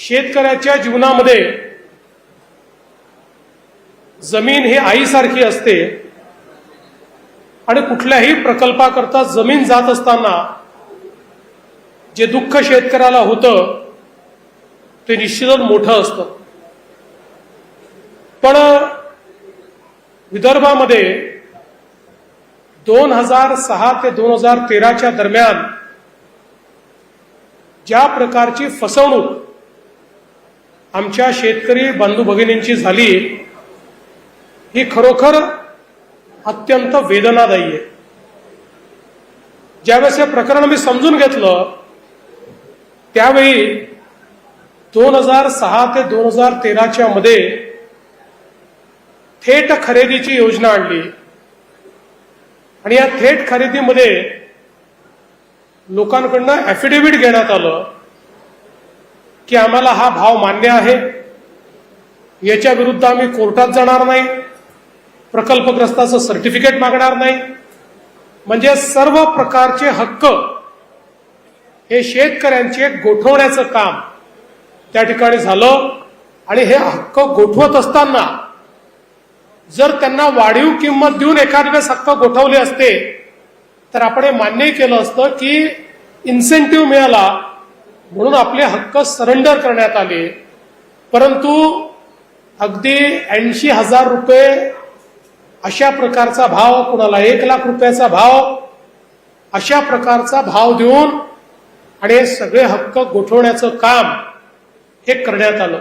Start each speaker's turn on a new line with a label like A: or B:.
A: शेतकऱ्याच्या जीवनामध्ये जमीन ही आईसारखी असते आणि कुठल्याही प्रकल्पाकरता जमीन जात असताना जे दुःख शेतकऱ्याला होतं ते निश्चितच मोठं असतं. पण विदर्भामध्ये दोन हजार सहा ते दोन हजार तेराच्या दरम्यान ज्या प्रकारची फसवणूक आमच्या शेतकरी बांधू भगिनींची झाली ही खरोखर अत्यंत वेदनादायी आहे. ज्यावेळेस हे प्रकरण मी समजून घेतलं त्यावेळी दोन हजार सहा ते दोन हजार तेराच्या मध्ये थेट खरेदीची योजना आणली. आणि या थेट खरेदीमध्ये लोकांकडनं ऍफिडेव्हिट घेण्यात आलं. की आम्हाला हा भाव मान्य आहे. याच्या विरुद्ध आम्ही कोर्टात जाणार नाही. प्रकल्पग्रस्ताचं सर्टिफिकेट मागणार नाही. म्हणजे सर्व प्रकारचे हक्क हे शेतकऱ्यांचे गोठवण्याचं काम त्या ठिकाणी झालं. आणि हे हक्क गोठवत असताना जर त्यांना वाढीव किंमत देऊन एखाद्या वेळेस हक्क गोठवले असते तर आपण हे मान्यही केलं असतं की इन्सेंटिव्ह मिळाला म्हणून आपले हक्क सरेंडर करण्यात आले. परंतु अगदी ऐंशी हजार रुपये अशा प्रकारचा भाव कुणाला एक लाख रुपयाचा भाव अशा प्रकारचा भाव देऊन आणि हे सगळे हक्क गोठवण्याचं काम हे करण्यात आलं.